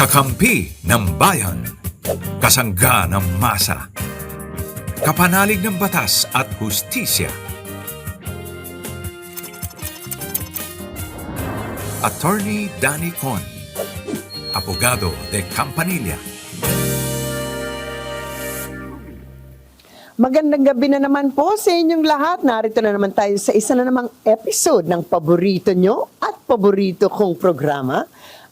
Kakampi ng bayan. Kasangga ng masa. Kapanalig ng batas at hustisya. Attorney Danny Con. Abogado de Campanilla. Magandang gabi na naman po sa inyong lahat. Narito na naman tayo sa isa na namang episode ng paborito nyo at paborito kong programa,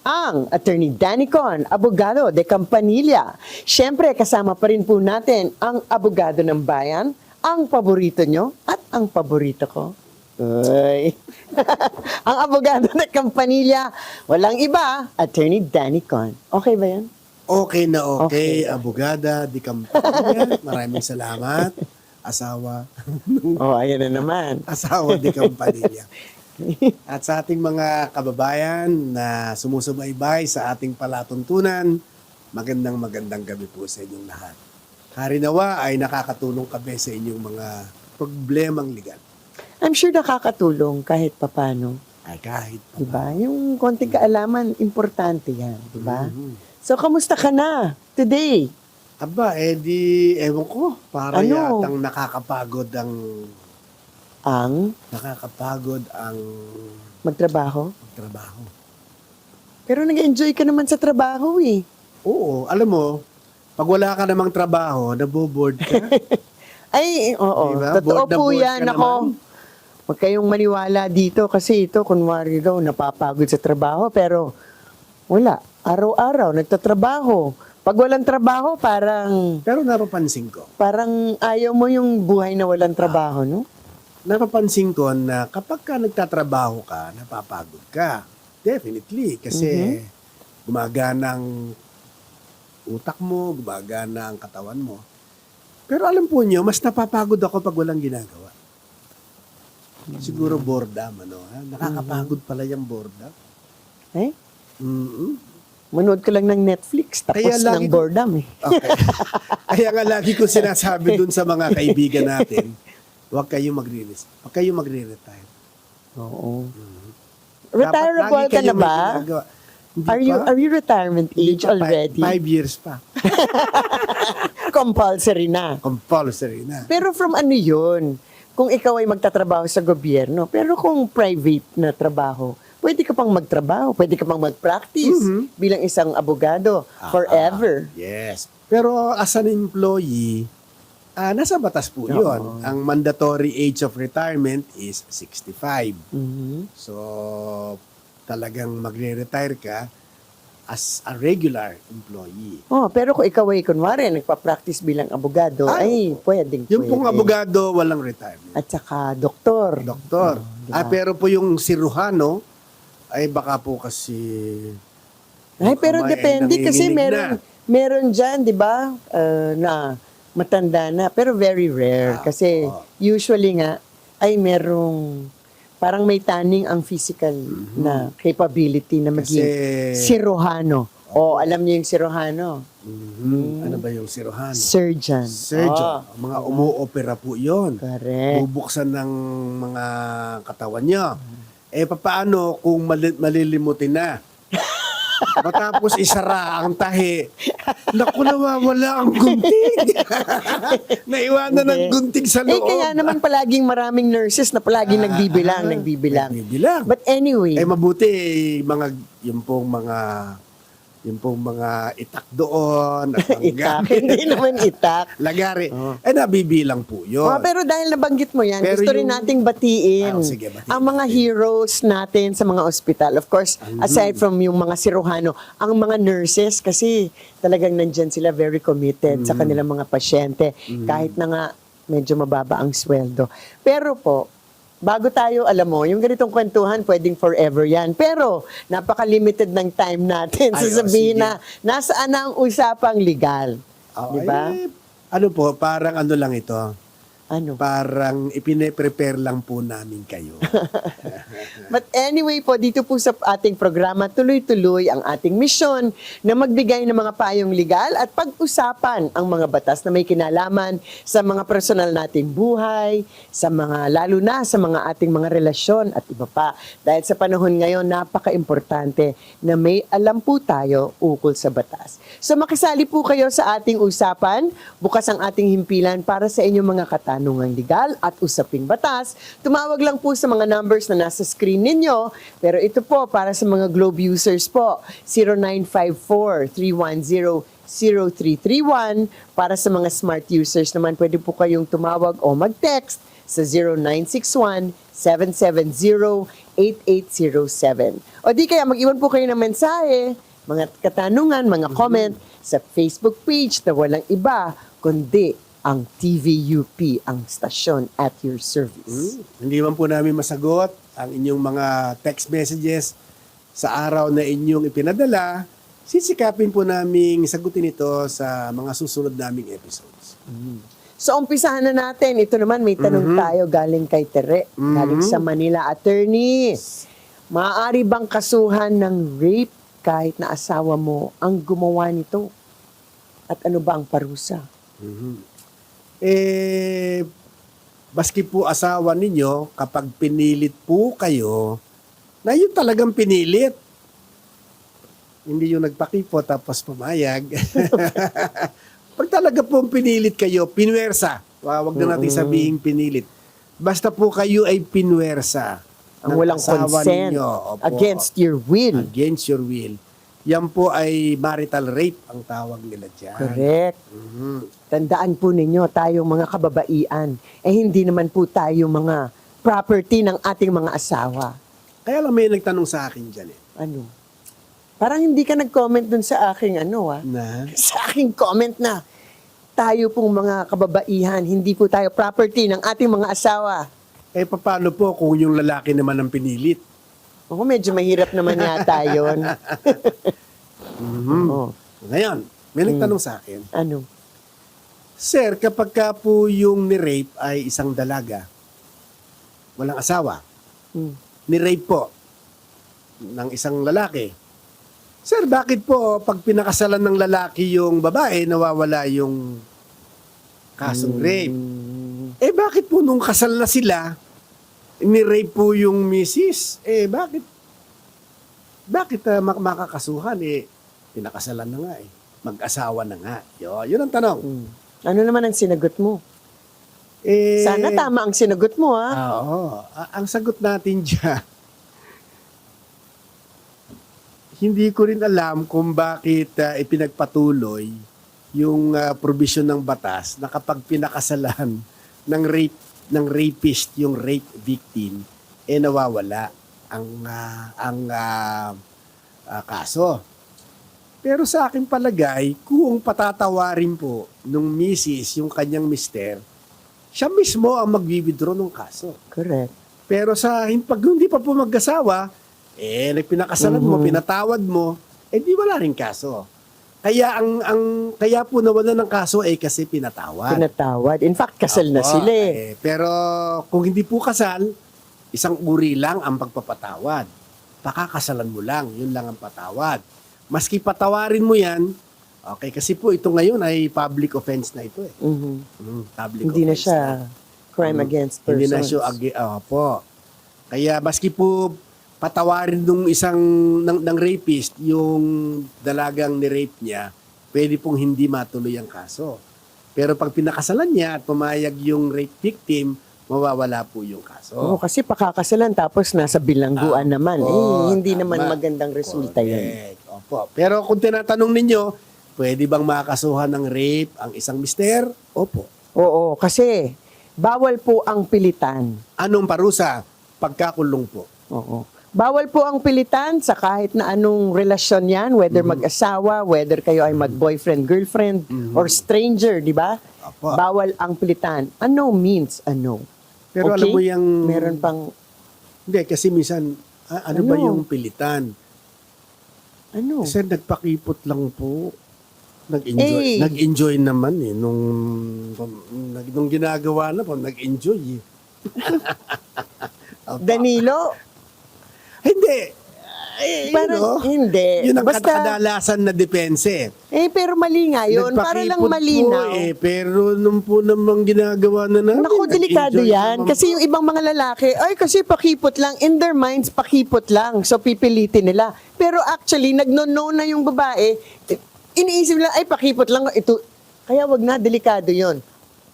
ang Attorney Danny Con, Abogado de Campanilla. Siyempre, kasama pa rin po natin ang Abogado ng Bayan, ang paborito nyo at ang paborito ko. Uy. ang Abogado de Campanilla, walang iba, Attorney Danny Con. Okay ba yan? Okay na okay, Okay. abogada, di kampanya. Maraming salamat. Asawa. Oh, ayan na naman. Asawa di kampanya. At sa ating mga kababayan na sumusubaybay sa ating palatuntunan, magandang magandang gabi po sa inyong lahat. Harinawa ay nakakatulong kami sa inyong mga problemang legal. I'm sure nakakatulong kahit papano. Ay kahit pa. Diba? Yung konting kaalaman, importante yan. Diba? Mhm. So, kamusta ka na today? Aba, eh di, ewan ko, para Ano? yatang nakakapagod ang, Ang nakakapagod ang magtrabaho? trabaho. Pero nag-enjoy ka naman sa trabaho eh. Oo, alam mo, pag wala ka namang trabaho, naboboard ka. Ay, oo. Diba? Totoo Bored na po bored yan. ka Ako, huwag kayong maniwala dito kasi ito, kunwari daw, napapagod sa trabaho. Pero, wala. Araw-araw, nagtatrabaho. Pag walang trabaho, parang, Pero napapansin ko, parang ayaw mo yung buhay na walang trabaho, no? Napapansin ko na kapag ka nagtatrabaho ka, napapagod ka. Definitely, kasi gumagana ang utak mo, gumagana ang katawan mo. Pero alam po nyo, mas napapagod ako pag walang ginagawa. Siguro boredom, ano? Ha? Nakakapagod pala yung boredom. Eh? mm Manood ka lang ng Netflix, tapos Kaya lagi ng boredom eh. Okay. Kaya nga lagi ko sinasabi dun sa mga kaibigan natin, huwag kayong magre-retire. Huwag kayong magre-retire. Oo. Mhm. Retirable ka na ba? Hindi Are you pa. are you retirement age pa. Already? Five years pa. Compulsory na. Compulsory na. Pero from ano yun? Kung ikaw ay magtatrabaho sa gobyerno, pero kung private na trabaho, pwede ka pang magtrabaho, pwede ka pang mag-practice Mhm. bilang isang abogado forever. Ah, yes. Pero as an employee, ah, nasa batas po Oo. yun. Ang mandatory age of retirement is 65. Mhm. So, talagang magre-retire ka as a regular employee. Oh, pero kung ikaw ay kunwari nagpa-practice bilang abogado, Ah, ay pwedeng Yung pong pwede. abogado, walang retirement. At saka doktor. Doktor. diba? Ah, pero po yung siruhano, ay baka po kasi... Ay, pero May- depende kasi meron meron diyan, 'di ba? uh, na matanda na pero very rare Ah, kasi oo. usually nga ay merong parang may taning ang physical na capability na maging Mm-hmm. Kasi- sirohano. O alam niyo yung sirohano? Mhm. Ano ba yung siruhano? Surgeon. Surgeon. Oh, mga umuopera po yun. correct. Bubuksan ng mga katawan niya. Eh, papaano kung mali- malilimutin na? Matapos isara ang tahi. Naku, nawawala ang gunting. Naiwanan ng Hindi. gunting sa Eh loob. kaya naman palaging maraming nurses na palaging nagbibilang, Ah, nagbibilang. Nagbibilang. But anyway, Eh mabuti mga yung pong mga yung pong mga itak doon at itak. Hindi naman itak. Lagari. Oh. Eh nabibilang po yun. Oh, pero dahil nabanggit mo yan, Pero gusto rin yung- nating batiin Ah, sige, batiin ang mga natin. heroes natin sa mga ospital. Of course, aside from yung mga siruhano, ang mga nurses kasi talagang nandyan sila very committed sa kanilang mga pasyente kahit na nga medyo mababa ang sweldo. Pero po, bago tayo, alam mo, yung ganitong kwentuhan, pwedeng forever yan. Pero, napaka-limited ng time natin. Ay, oh, Sasabihin sige. na, nasaan na ang usapang legal. Oh, Di ba? eh, ano po, parang ano lang ito. Ano? Parang ipine-prepare lang po namin kayo. But anyway po, dito po sa ating programa, tuloy-tuloy ang ating misyon na magbigay ng mga payong legal at pag-usapan ang mga batas na may kinalaman sa mga personal nating buhay, sa mga, lalo na sa mga ating mga relasyon at iba pa. Dahil sa panahon ngayon, napaka-importante na may alam po tayo ukol sa batas. So makisali po kayo sa ating usapan. Bukas ang ating himpilan para sa inyong mga katanungang legal at usaping batas. Tumawag lang po sa mga numbers na nasa screen ninyo. Pero ito po para sa mga Globe users po, 0954-310-0331. Para sa mga smart users naman, pwede po kayong tumawag o mag-text sa 0961-770-8807. O di kaya mag-iwan po kayo ng mensahe, mga katanungan, mga comment sa Facebook page na walang iba kundi ang TVUP, ang stasyon at your service. Hmm? Hindi man po namin masagot ang inyong mga text messages sa araw na inyong ipinadala. Sisikapin po namin sagutin ito sa mga susunod naming episodes. So, umpisahan na natin. Ito naman, may tanong tayo galing kay Tere, galing sa Manila. Attorney, maaari bang kasuhan ng rape kahit na asawa mo ang gumawa nito? At ano ba ang parusa? Eh, baski po asawa ninyo, kapag pinilit po kayo, na yun talagang pinilit. Hindi yung nagpakipo tapos pumayag. Pag talaga po pinilit kayo, pinwersa. Wa- Wag na natin sabihin pinilit. Basta po kayo ay pinwersa. Ang ng walang consent, ninyo. Opo. against your will. Against your will. Yan po ay marital rape ang tawag nila dyan. Correct. Mhm. Tandaan po ninyo, tayong mga kababaian, eh hindi naman po tayo mga property ng ating mga asawa. Kaya lang may nagtanong sa akin dyan eh. Ano? Parang hindi ka nag-comment dun sa aking ano ah. Na? Sa aking comment na tayo pong mga kababaihan, hindi po tayo property ng ating mga asawa. Eh, paano po kung yung lalaki naman ang pinilit? Ako medyo mahirap naman yata yun. Mhm. Oo. Ngayon, may nagtanong sa akin, Ano? Sir, kapag ka po yung ni-rape ay isang dalaga, walang asawa, Hmm. ni-rape po ng isang lalaki, Sir, bakit po pag pinakasalan ng lalaki yung babae, nawawala yung kasong rape? Hmm. Eh bakit po nung kasal na sila, ni-rape po yung misis? Eh bakit? Bakit uh, mak- makakasuhan? Eh, pinakasalan na nga eh. Mag-asawa na nga. Yo, yun ang tanong. Hmm. Ano naman ang sinagot mo? Eh, Sana tama ang sinagot mo ha. Ah, Oo. A- ang sagot natin dyan, hindi ko rin alam kung bakit ah, ipinagpatuloy yung ah, provision ng batas na kapag pinakasalan ng rape ng rapist yung rape victim eh nawawala ang ah, ang ah, ah, kaso. Pero sa akin palagay, kung patatawarin po nung misis yung kanyang mister, siya mismo ang mag-withdraw ng kaso. Correct. Pero sa pag hindi pa po mag-asawa, eh, nagpinakasalan mo, Mhm. pinatawad mo, eh di wala rin kaso. Kaya ang ang kaya po nawala ng kaso eh kasi pinatawad. Pinatawad. In fact, kasal na Opo, sila eh. eh, Pero kung hindi po kasal, isang uri lang ang pagpapatawad. Pakakasalan mo lang, yun lang ang patawad. Maski patawarin mo yan, okay, kasi po ito ngayon ay public offense na ito eh. Mhm. Mm, public Hindi na offense siya crime Mm. against persons. Hindi na siya agi, opo. Kaya maski po patawarin nung isang ng, ng rapist yung dalagang ni-rape niya, pwede pong hindi matuloy ang kaso. Pero pag pinakasalan niya at pumayag yung rape victim, mawawala po yung kaso. Oo, kasi pakakasalan tapos nasa bilangguan Ah, naman. oo, eh, hindi tama. naman magandang resulta yan. Correct. Opo. Pero kung tinatanong ninyo, pwede bang makasuhan ng rape ang isang mister? Opo. Oo, kasi bawal po ang pilitan. Anong parusa? Pagkakulong po. Oo. Bawal po ang pilitan sa kahit na anong relasyon yan, whether Mhm. mag-asawa, whether kayo ay mag-boyfriend, girlfriend, or stranger, di ba? Bawal ang pilitan. Ano means ano? Pero Okay? alam mo yung... Meron pang, Hindi, kasi minsan, ah, ano, Ano? ba yung pilitan? ano? Kasi nagpakipot lang po. Nag-enjoy. Eh. Nag-enjoy naman eh. Nung, nung, ginagawa na po, nag-enjoy eh. Danilo, Hindi. Eh, parang you know, hindi. yun ang Basta, kadalasan na depense. eh, pero mali nga yun. Para lang malinaw. Po, eh, pero nung po namang ginagawa na namin. Naku, delikado yan. naman Kasi yung ibang mga lalaki, ay kasi pakipot lang. In their minds, pakipot lang. So, pipilitin nila. Pero actually, nagno-no na yung babae. eh, Iniisip nila, ay pakipot lang. Ito. Kaya wag na, delikado yon.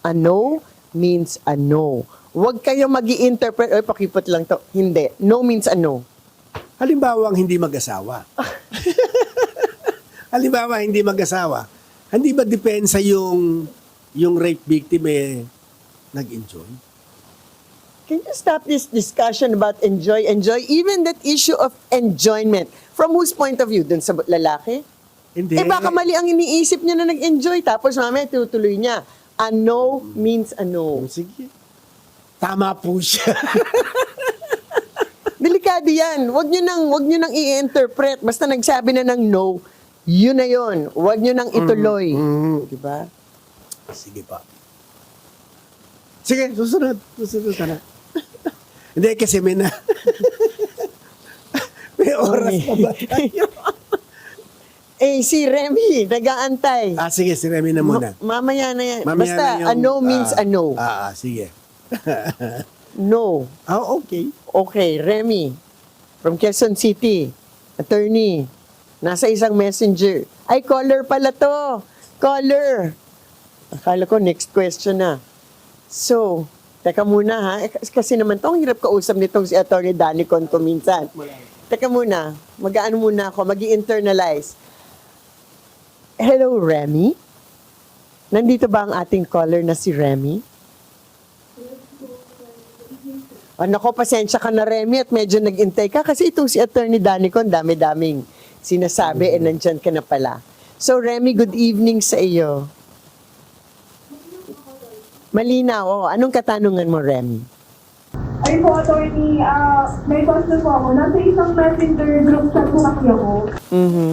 A no means a no. Huwag kayo mag interpret ay pakipot lang to. Hindi. No means a no. Halimbawa, ang hindi mag-asawa. Halimbawa, hindi mag-asawa. Hindi ba depensa yung yung rape victim eh nag-enjoy? Can you stop this discussion about enjoy, enjoy? Even that issue of enjoyment. From whose point of view? Dun sa lalaki? Hindi. Eh baka mali ang iniisip niya na nag-enjoy tapos mamaya tutuloy niya. A no means a no. Sige. Tama po siya. Delikado yan. Huwag niyo nang, huwag niyo nang i-interpret. Basta nagsabi na ng no, yun na yun. Huwag niyo nang ituloy. Mhm. Di ba? Sige pa. Sige, susunod. Susunod ka na. Hindi, kasi may na... may oras pa ba tayo? Eh, si Remy, nag-aantay. ah, sige, si Remy na muna. Ma- mamaya na yan. Mamaya Basta, na yung, a no means ah, a no. Ah, ah, sige. No. Ah, okay. Okay, Remy, from Quezon City, attorney, nasa isang messenger. Ay, caller pala to. Caller. Akala ko next question na. So, teka muna ha. Eh, kas- Kasi naman to, ang hirap kausap nitong si attorney Danny Conco minsan. Teka muna, mag-ano muna ako, mag internalize Hello, Remy? Nandito ba ang ating caller na si Remy? O nako, pasensya ka na Remy at medyo nag-intay ka kasi itong si Attorney Danicon, dami-daming sinasabi eh nandyan ka na pala. So Remy, good evening sa iyo. Malinaw, oh. Anong katanungan mo, Remy? Ay po, attorney, ah, may question po ako. Nasa isang messenger group chat po kasi ako. Mhm.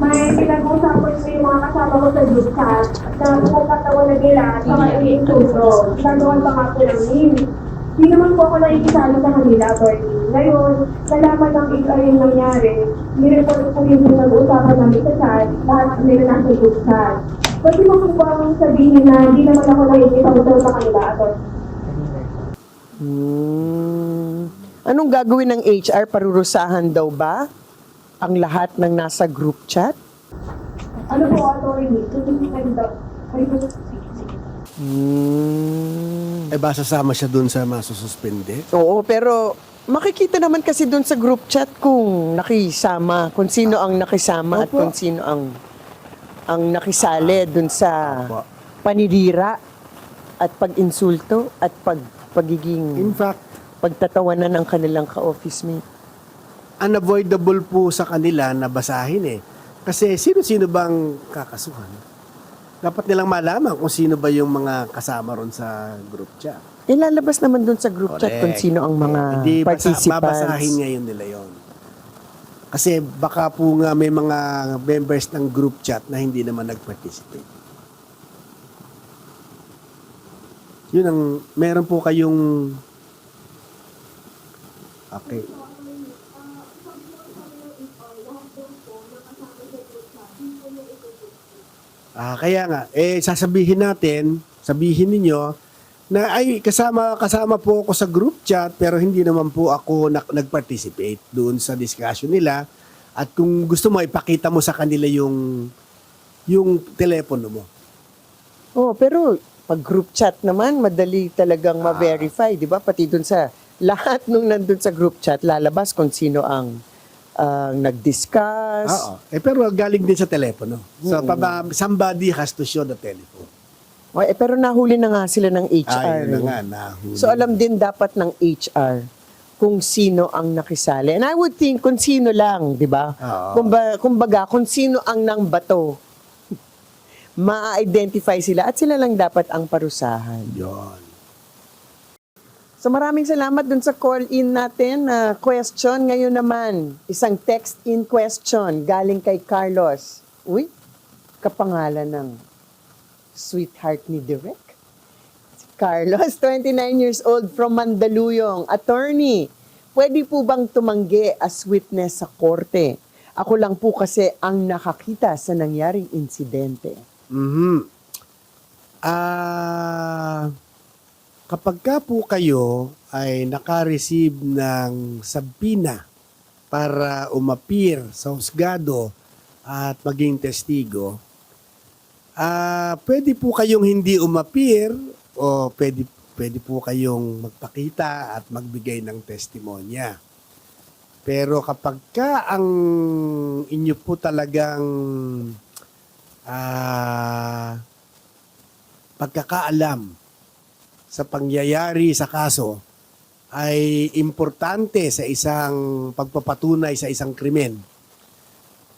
May pinag-usapan ko yung mga kasama ko sa group chat na pumapatawa na nila at saka i-insulto. Ginagawan pa nga po ng meme. Di naman po ako nakikisalo sa kanila, attorney. Ngayon, nalaman ng HR yung nangyari. Nireport po yung pinag-usapan namin sa chat, lahat nila nasa group chat. Pwede mo po ba akong sabihin na di naman ako nakikisalo sa kanila, attorney? Hmm. Anong gagawin ng HR? Parurusahan daw ba ang lahat ng nasa group chat? Ano po, attorney? Susunod daw. Ay, Hmm. Eh, ba sasama siya dun sa masususpende? Oo, pero makikita naman kasi doon sa group chat kung nakisama, kung sino ang nakisama at Opo. kung sino ang ang nakisali doon sa Opo. panidira at pag-insulto at pag pagiging In fact, pagtatawanan ng kanilang ka-office mate. unavoidable po sa kanila na basahin eh. Kasi sino-sino bang kakasuhan? Dapat nilang malaman kung sino ba yung mga kasama ron sa group chat. Ilalabas naman doon sa group chat kung Correct. sino ang mga Hindi basa- participants. babasahin ngayon nila yon. Kasi baka po nga may mga members ng group chat na hindi naman nag-participate. Yun ang, meron po kayong Okay. Ah, kaya nga, eh sasabihin natin, sabihin ninyo na ay kasama kasama po ako sa group chat pero hindi naman po ako nak- nag-participate doon sa discussion nila at kung gusto mo ipakita mo sa kanila yung yung telepono mo. Oh, pero pag group chat naman, madali talagang Ah. ma-verify, di ba? Pati dun sa lahat nung nandun sa group chat, lalabas kung sino ang ang nag-discuss. Oo. Eh pero galing din sa telepono. So paba- somebody has to show the telephone. Oh, eh, pero nahuli na nga sila ng HR. Ayun na eh. nga nahuli. So alam din dapat ng HR kung sino ang nakisali. And I would think kung sino lang, di ba? Oo. Kumbaga, kumbaga, kung sino ang nang bato, ma-identify sila at sila lang dapat ang parusahan. Yun. So maraming salamat dun sa call-in natin na question. Ngayon naman, isang text-in question galing kay Carlos. Uy, kapangalan ng sweetheart ni Direk. Si Carlos, 29 years old from Mandaluyong. Attorney, pwede po bang tumanggi as witness sa korte? Ako lang po kasi ang nakakita sa nangyaring insidente. Mhm. Ah, kapag ka po kayo ay naka-receive ng sabina para umapir sa husgado at maging testigo, ah, pwede po kayong hindi umapir o pwede, pwede po kayong magpakita at magbigay ng testimonya. Pero kapag ka ang inyo po talagang ah pagkakaalam sa pangyayari sa kaso ay importante sa isang pagpapatunay sa isang krimen.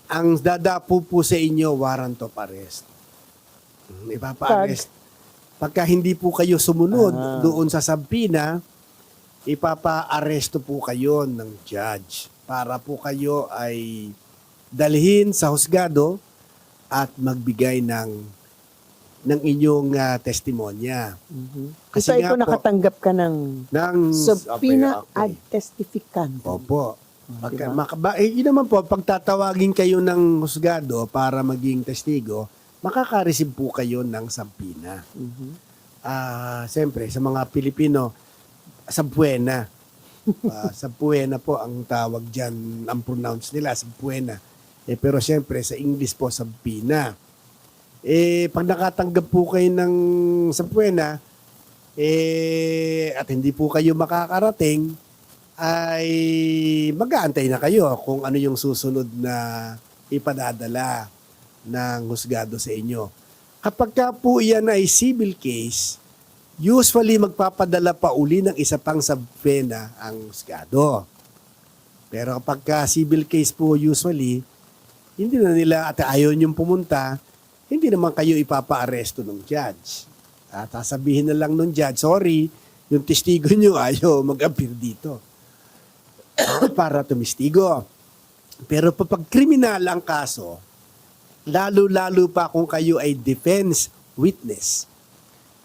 Ang dadapo po sa inyo warrant of arrest. Mm, Ipapa-arrest. Pagka hindi po kayo sumunod Ah. doon sa sabina, ipapa-aresto po kayo ng judge para po kayo ay dalhin sa husgado at magbigay ng ng inyong ah, testimonya. Kasi so po- nakatanggap ka ng Ng subpoena Okay, okay. ad testificante. Opo. Pagka, diba? makaba, eh, yun naman po, pag tatawagin kayo ng husgado para maging testigo, makaka-receive po kayo ng sampina. Mhm. Ah, siyempre, sa mga Pilipino, sabbuena. Ah, sabbuena po ang tawag dyan, ang pronounce nila, sabbuena. Eh, pero siyempre, sa English po, sampina. Eh, pag nakatanggap po kayo ng sabbuena, eh, at hindi po kayo makakarating, ay mag-aantay na kayo kung ano yung susunod na ipadadala ng husgado sa inyo. Kapag ka po yan ay civil case, usually magpapadala pa uli ng isa pang subpena ang husgado. Pero kapag ka civil case po usually, hindi na nila at ayaw niyong pumunta, hindi naman kayo ipapa-aresto ng judge. At sasabihin na lang ng judge, sorry, yung testigo niyo ayaw mag-appear dito para tumistigo. Pero kapag kriminal ang kaso, lalo-lalo pa kung kayo ay defense witness,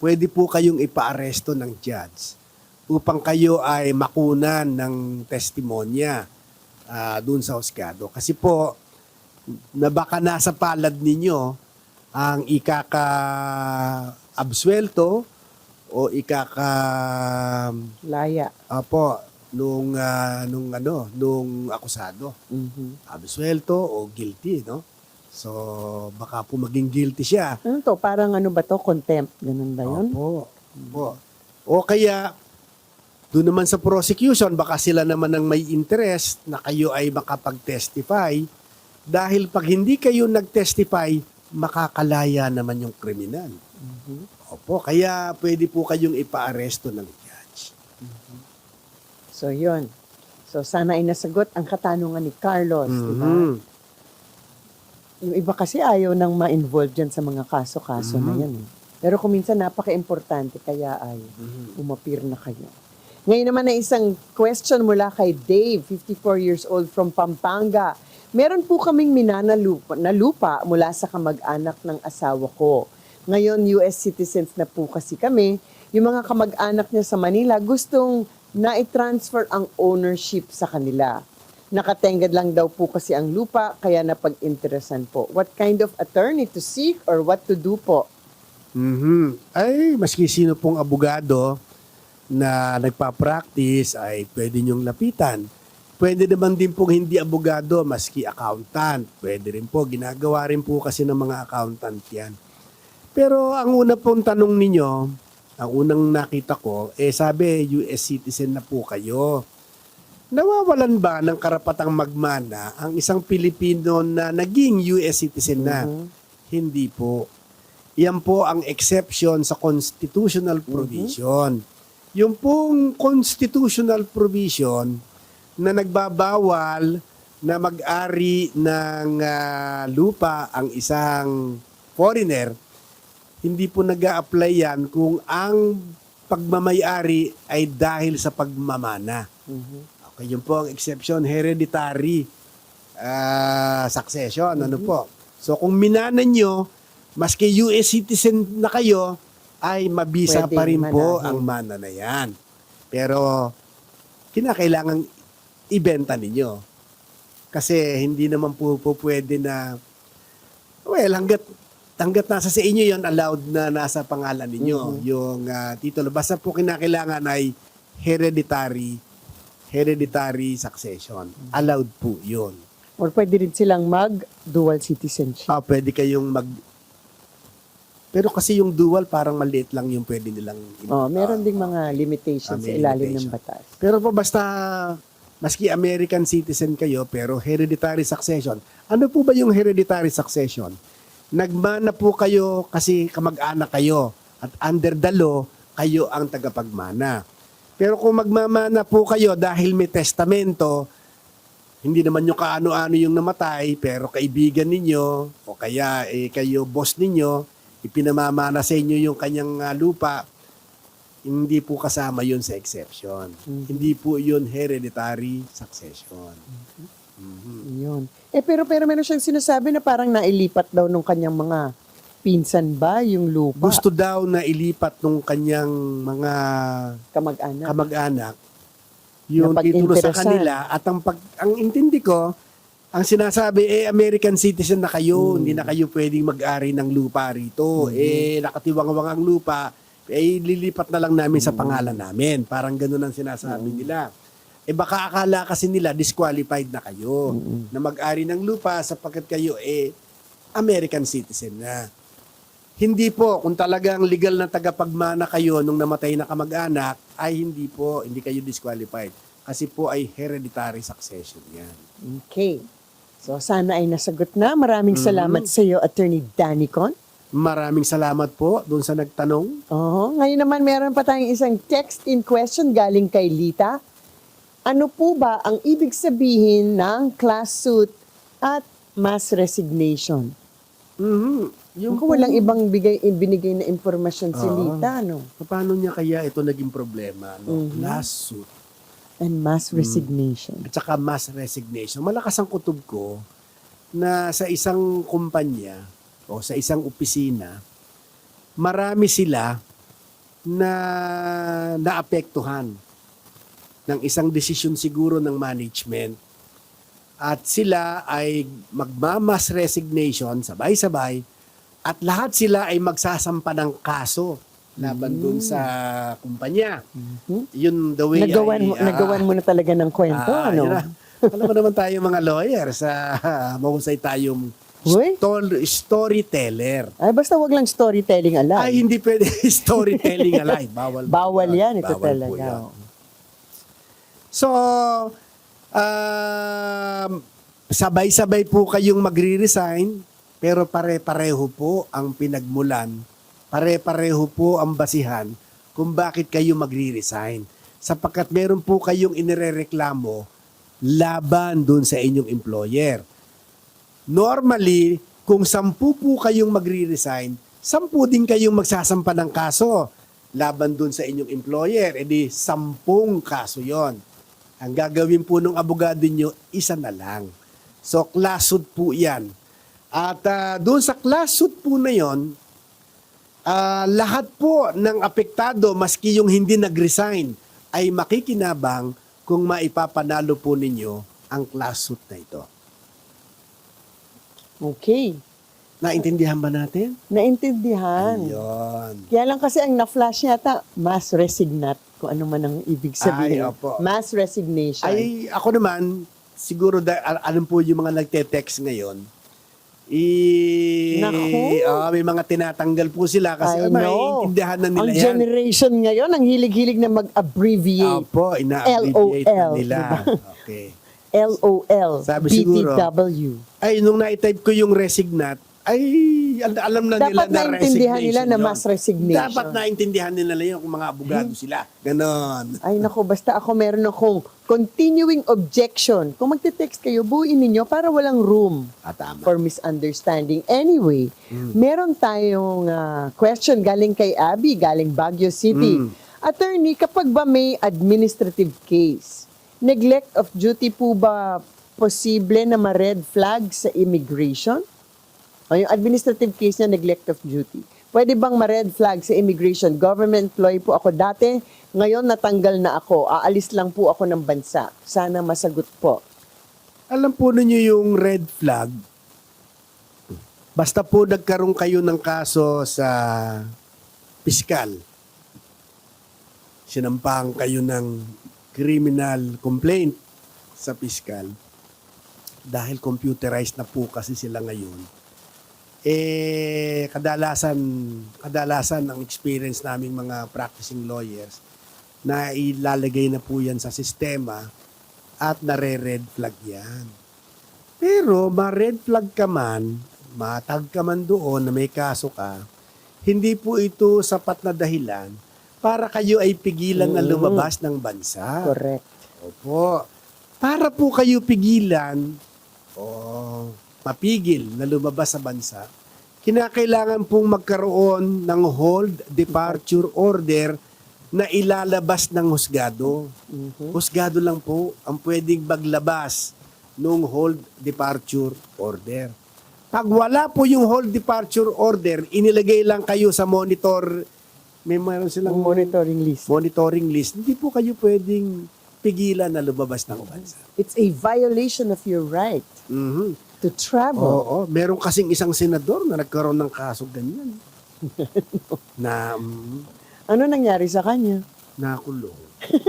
pwede po kayong ipaaresto ng judge upang kayo ay makunan ng testimonya ah, dun sa husgado. Kasi po, na baka nasa palad ninyo ang ikaka-absuelto o ikaka Laya. Apo, nung ah, nung ano, nung akusado. Mhm. Absuelto o guilty, no? So, baka po maging guilty siya. Ano to? Parang ano ba to? Contempt. Ganun ba yun? Opo. Opo. O kaya, doon naman sa prosecution, baka sila naman ang may interest na kayo ay makapag-testify dahil pag hindi kayo nag-testify, makakalaya naman yung kriminal. Opo, kaya pwede po kayong ipaaresto ng judge. So, yun. So, sana ay nasagot ang katanungan ni Carlos. di ba? Mhm. Yung iba kasi ayaw nang ma-involve dyan sa mga kaso-kaso na Mhm. yan. eh. Pero kung minsan napaka-importante, kaya ay Mhm. umapir na kayo. Ngayon naman na isang question mula kay Dave, 54 years old from Pampanga. Meron po kaming minanalupa na lupa mula sa kamag-anak ng asawa ko. Ngayon, US citizens na po kasi kami. Yung mga kamag-anak niya sa Manila gustong na-transfer ang ownership sa kanila. Nakatengad lang daw po kasi ang lupa, kaya napag-interesan po. What kind of attorney to seek or what to do po? Mhm. Ay, maski sino pong abogado na nagpa-practice ay pwede niyong lapitan. Pwede naman din pong hindi abogado, maski accountant. Pwede rin po. Ginagawa rin po kasi ng mga accountant yan. Pero ang una pong tanong ninyo, ang unang nakita ko, eh sabi, US citizen na po kayo. Nawawalan ba ng karapatang magmana ang isang Pilipino na naging US citizen na? Mhm. Hindi po. Yan po ang exception sa constitutional provision. Yung pong constitutional provision na nagbabawal na mag-ari ng ah, lupa ang isang foreigner, hindi po nag apply yan kung ang pagmamayari ay dahil sa pagmamana. Mhm. Okay, yun po ang exception, hereditary ah, succession. Ano po? So kung minana nyo, maski US citizen na kayo, ay mabisa Pwedeng pa rin po manahin. ang mana na yan. Pero kinakailangan ibenta ninyo. Kasi hindi naman po, po pwede na, well, hanggat, hanggat nasa sa inyo yon allowed na nasa pangalan ninyo. Mhm. Yung ah, titulo. Basta po kinakailangan ay hereditary hereditary succession. Allowed po yun. Or pwede rin silang mag-dual citizenship. Ah, pwede kayong mag... Pero kasi yung dual, parang maliit lang yung pwede nilang... Oh, meron ah, ding mga limitations Ah, sa ilalim ng limitation. batas. Pero po basta, maski American citizen kayo, pero hereditary succession. Ano po ba yung hereditary succession? Nagmana po kayo kasi kamag-anak kayo at under the law, kayo ang tagapagmana. Pero kung magmamana po kayo dahil may testamento, hindi naman yung kaano-ano yung namatay, pero kaibigan ninyo, o kaya eh, kayo boss ninyo, ipinamamana sa inyo yung kanyang ah, lupa, hindi po kasama yun sa exception. Mhm. Hindi po yun hereditary succession. Mhm. Yun. Eh pero pero meron siyang sinasabi na parang nailipat daw nung kanyang mga pinsan ba yung lupa Gusto daw na ilipat nung kanyang mga kamag-anak. kamag-anak yung titulo sa kanila at ang pag ang intindi ko ang sinasabi eh American citizen na kayo, Hmm. hindi na kayo pwedeng mag-ari ng lupa rito. Mhm. Eh nakatiwang-wang ang lupa, eh lilipat na lang namin sa pangalan namin. Parang ganun ang sinasabi nila. Eh baka akala kasi nila disqualified na kayo na mag-ari ng lupa sapagkat kayo eh American citizen na. Hindi po, kung talagang legal na tagapagmana kayo nung namatay na kamag-anak, ay hindi po, hindi kayo disqualified. Kasi po ay hereditary succession yan. Okay. So sana ay nasagot na. Maraming Mhm. salamat sa iyo, Attorney Danicon. Maraming salamat po doon sa nagtanong. Oo. Ngayon naman meron pa tayong isang text in question galing kay Lita. Ano po ba ang ibig sabihin ng class suit at mass resignation? Mhm. Yung Kung walang ibang bigay, binigay na impormasyon si Oo. Lita, no? Paano niya kaya ito naging problema? No? Mhm. Lawsuit And mass resignation. at saka mass resignation. Malakas ang kutob ko na sa isang kumpanya o sa isang opisina, marami sila na naapektuhan ng isang desisyon siguro ng management at sila ay magmamas resignation sabay-sabay at lahat sila ay magsasampa ng kaso laban dun sa kumpanya. Mhm. Yun the way Nagawan, mo, ah, nagawan mo na talaga ng kwento, Ah, ano? yun. Alam mo naman tayo mga lawyers, ah, mahusay tayong Uy. sto- storyteller. Ay, basta wag lang storytelling alam. Ay, hindi pwede storytelling alive. Bawal. Bawal yan, ito Bawal talaga. yan. So, um, sabay-sabay po kayong magre-resign, pero pare-pareho po ang pinagmulan, pare-pareho po ang basihan kung bakit kayo magre-resign. Sapagkat meron po kayong inirereklamo laban dun sa inyong employer. Normally, kung sampu po kayong magre-resign, sampu din kayong magsasampa ng kaso laban dun sa inyong employer. E di, sampung kaso yon. Ang gagawin po ng abogado nyo, isa na lang. So, suit po yan. At ah, doon sa suit po na yon, ah, lahat po ng apektado, maski yung hindi nag-resign, ay makikinabang kung maipapanalo po ninyo ang suit na ito. Okay. Naintindihan ba natin? Naintindihan. Ayun. Kaya lang kasi ang na-flash yata, mass resignat, kung ano man ang ibig sabihin. Ay, opo. Mass resignation. Ay, ako naman, siguro da, al- alam po yung mga nagte-text ngayon, i Naku. Ah, may mga tinatanggal po sila kasi I know. maintindihan na nila ang yan. generation ngayon, ang hilig-hilig na mag-abbreviate. Opo, ina-abbreviate na LOL, nila. diba? Okay. LOL, Sabi siguro, BTW. Ay, nung na-type ko yung resignat, ay, al- alam na nila Dapat na naintindihan nila resignation na yun. mass resignation. Dapat naintindihan nila yun kung mga abogado sila. Ganon. Ay nako, basta ako meron akong continuing objection. Kung magte-text kayo, buuin ninyo para walang room Ah, tama. for misunderstanding. Anyway, Hmm. meron tayong ah, question galing kay Abby, galing Baguio City. Mm. Attorney, kapag ba may administrative case, neglect of duty po ba posible na ma-red flag sa immigration? O yung administrative case niya, neglect of duty. Pwede bang ma-red flag sa immigration? Government employee po ako dati. Ngayon natanggal na ako. Aalis lang po ako ng bansa. Sana masagot po. Alam po ninyo yung red flag. Basta po nagkaroon kayo ng kaso sa piskal. Sinampahan kayo ng criminal complaint sa piskal. Dahil computerized na po kasi sila ngayon. Eh, kadalasan, kadalasan ang experience naming mga practicing lawyers na ilalagay na po yan sa sistema at nare-red flag yan. Pero ma-red flag ka man, matag ka man doon na may kaso ka, hindi po ito sapat na dahilan para kayo ay pigilan na Mm. lumabas ng bansa. Correct. Opo. Para po kayo pigilan o mapigil na lumabas sa bansa, kinakailangan pong magkaroon ng hold departure order na ilalabas ng husgado. Mhm. Husgado lang po ang pwedeng maglabas ng hold departure order. Pag wala po yung hold departure order, inilagay lang kayo sa monitor, may meron silang Ang monitoring list. monitoring list, hindi po kayo pwedeng pigilan na lumabas ng bansa. It's a violation of your right Mhm. to travel. Oo, meron kasing isang senador na nagkaroon ng kaso ganyan. na mm, Ano nangyari sa kanya? nakulong.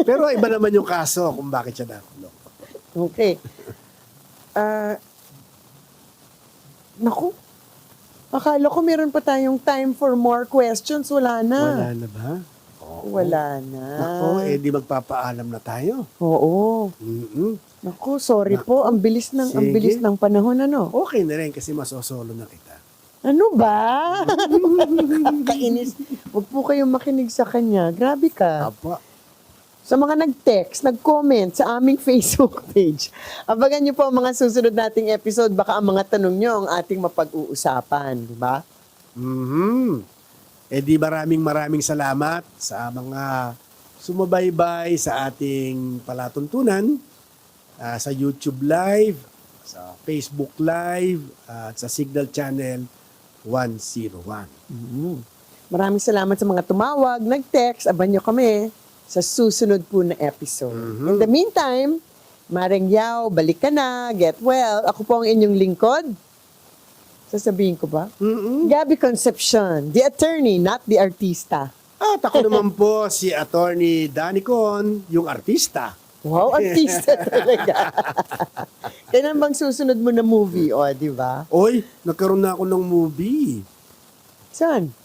Pero iba naman yung kaso kung bakit siya nakulong. Okay. Ah, naku. Akala ko meron pa tayong time for more questions. Wala na. Wala na ba? Oo. Wala na. Nako, eh di magpapaalam na tayo. Oo. mm Naku, sorry po. Ang bilis ng ang Sige. bilis ng panahon ano. Okay na rin kasi masosolo na kita. Ano ba? Kainis. Huwag po kayong makinig sa kanya. Grabe ka. Apa. Sa mga nag-text, nag-comment sa aming Facebook page. Abangan niyo po ang mga susunod nating episode. Baka ang mga tanong niyo ang ating mapag-uusapan. Di ba? Mhm. Eh di maraming maraming salamat sa mga sumubaybay sa ating palatuntunan ah, sa YouTube Live, sa Facebook Live, at sa Signal Channel 101. Mhm. Maraming salamat sa mga tumawag, nag-text. Abangan niyo kami sa susunod po na episode. In the meantime, Mareng Yao, balik ka na, get well. Ako po ang inyong lingkod. Sasabihin ko ba? Mhm. Gabby Concepcion, the attorney, not the artista. At ako naman po si Attorney Danny Con, yung artista. Wow, artista talaga. Kailan bang susunod mo na movie, o, di ba? Oy, nagkaroon na ako ng movie. Saan?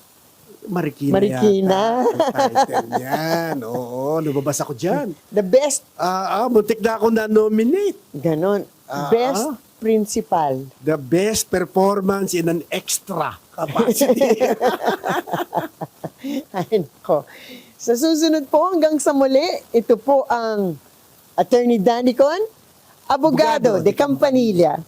Marikina, Marikina. yata ang title niyan. Oo, lumabas ako dyan. The best, Ah, ah, muntik na ako na-nominate. ganon, Ah, best ah. principal. The best performance in an extra capacity. Ay, nako. Sa susunod po, hanggang sa muli, ito po ang Attorney Danicon, Abogado de Campanilla.